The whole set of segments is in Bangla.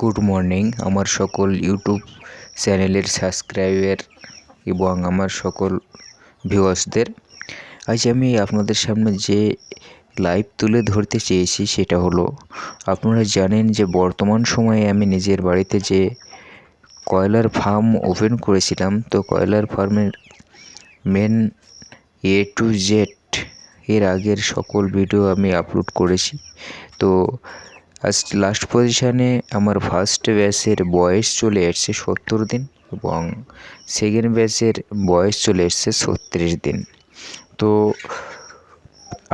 Good morning. আমার সকল ইউটিউব চ্যানেলের সাবস্ক্রাইবার এবং আমার সকল ভিউয়ার্সদের, আজ আমি আপনাদের সামনে যে লাইভ তুলে ধরতে চেয়েছি সেটা হলো, আপনারা জানেন যে বর্তমান সময়ে আমি নিজের বাড়িতে যে কয়লার ফার্ম ওপেন করেছিলাম, তো কয়লার ফার্মের মেন এ টু জেড এর আগের সকল ভিডিও আমি আপলোড করেছি। তো আজ লাস্ট পজিশানে আমার ফার্স্ট ব্যাচের বয়স চলে এসছে সত্তর দিন এবং সেকেন্ড ব্যাচের বয়স চলে এসছে ছত্রিশ দিন। তো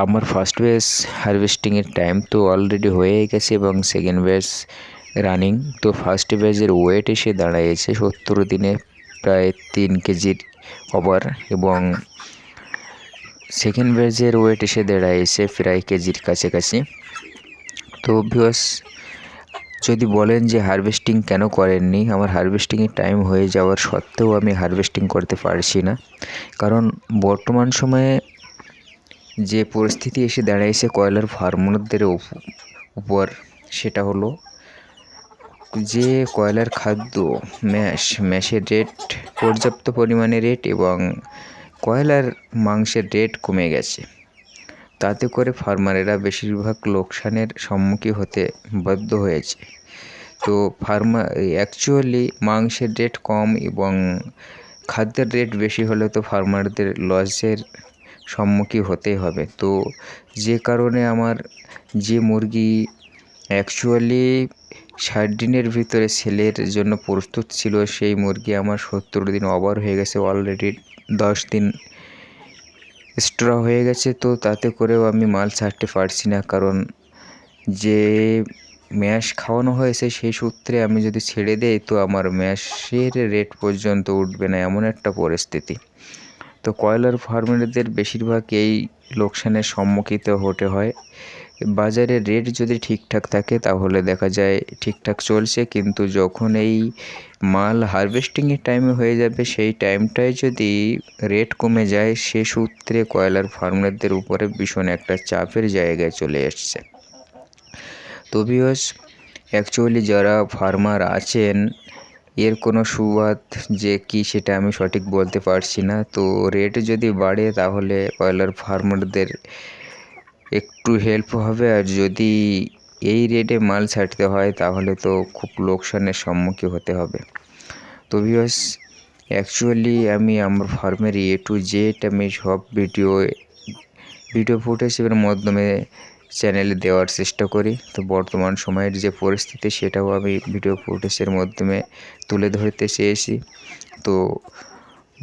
আমার ফার্স্ট ব্যাচ হারভেস্টিংয়ের টাইম তো অলরেডি হয়েই গেছে এবং সেকেন্ড ব্যাচ রানিং তো ফার্স্ট ব্যাচের ওয়েট এসে দাঁড়াইছে সত্তর দিনে প্রায় তিন কেজির ওভার এবং সেকেন্ড ব্যাচের ওয়েট এসে দাঁড়াইছে প্রায় কেজির কাছাকাছি। তো ভিউয়ার্স যদি বলেন যে হারভেস্টিং কেন করেননি, আমার হারভেস্টিংয়ের টাইম হয়ে যাওয়ার সত্ত্বেও আমি হারভেস্টিং করতে পারছি না। কারণ বর্তমান সময়ে যে পরিস্থিতি এসে দাঁড়াইছে কয়লার ফার্মারদের উপর, সেটা হলো যে কয়লার খাদ্য, ম্যাশ, ম্যাশের রেট পর্যাপ্ত পরিমাণে রেট এবং কয়লার মাংসের রেট কমে গেছে। তাতে করে ফার্মারেরা বেশিরভাগ লোকসানের সম্মুখীন হতে বাধ্য হয়েছে। তো ফার্মা অ্যাকচুয়ালি মাংসের রেট কম এবং খাদ্যের রেট বেশি হলে তো ফার্মারদের লসের সম্মুখীন হতেই হবে। তো যে কারণে আমার যে মুরগি অ্যাকচুয়ালি ষাট দিনের ভিতরে সেলের জন্য প্রস্তুত ছিল, সেই মুরগি আমার সত্তর দিন ওভার হয়ে গেছে অলরেডি দশ দিন স্ট্র হয়ে গেছে, তো তাতে করেও আমি মাল ছাড়তে পারছি না। কারণ যে ম্যাশ খাওয়ানো হয়েছে, সেই সূত্রে আমি যদি ছেড়ে দেই, তো আমার ম্যাশের রেট পর্যন্ত উঠবে না, এমন একটা পরিস্থিতি। তো কয়লার ফার্মারদের বেশিরভাগ এই লোকসানের সম্মুখীন হতে হয়। বাজারে রেট যদি ঠিকঠাক থাকে, তাহলে দেখা যায় ঠিকঠাক চলছে। কিন্তু যখন এই মাল হারভেস্টিংয়ের টাইমে হয়ে যাবে, সেই টাইমটায় যদি রেট কমে যায়, সে সূত্রে কয়লার ফার্মারদের উপরে ভীষণ একটা চাপের জায়গায় চলে এসছে। তো অ্যাকচুয়ালি যারা ফার্মার আছেন এর কোনো সুবাদ যে কি সেটা আমি সঠিক বলতে পারছি না। তো রেট যদি বাড়ে তাহলে কয়লার ফার্মারদের একটু হেল্প হবে। আর যদি এই রেটে মাল ছাড়তে হয় তাহলে তো খুব লোকসানের সম্মুখীন হতে হবে। তো ভিউয়ার্স অ্যাকচুয়ালি আমি আমার ফার্মের এ টু জেড আমি সব ভিডিও ভিডিও ফুটেজের মাধ্যমে চ্যানেলে দেওয়ার চেষ্টা করি। তো বর্তমান সময়ের যে পরিস্থিতি, সেটাও আমি ভিডিও ফুটেজের মাধ্যমে তুলে ধরতে চেয়েছি। তো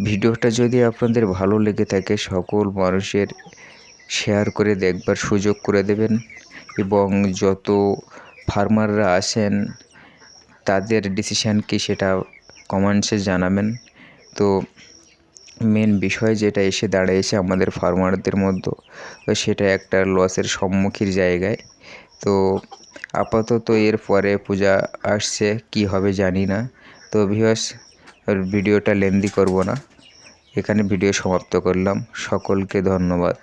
ভিডিওটা যদি আপনাদের ভালো লেগে থাকে, সকল মানুষের শেয়ার করে দেখবার সুযোগ করে দেবেন এবং যত ফার্মাররা আসেন তাদের ডিসিশান কি সেটা কমেন্টসে জানাবেন। তো মেন বিষয় যেটা এসে দাঁড়িয়েছে আমাদের ফার্মারদের মধ্যে, তো সেটা একটা লসের সম্মুখীন জায়গায়। তো আপাতত এর পরে পূজা আসছে, কি হবে জানি না। তো ভিউয়ার্স ভিডিওটা লেন্দি করব না। এখানে ভিডিও সমাপ্ত করলাম। সকলকে ধন্যবাদ।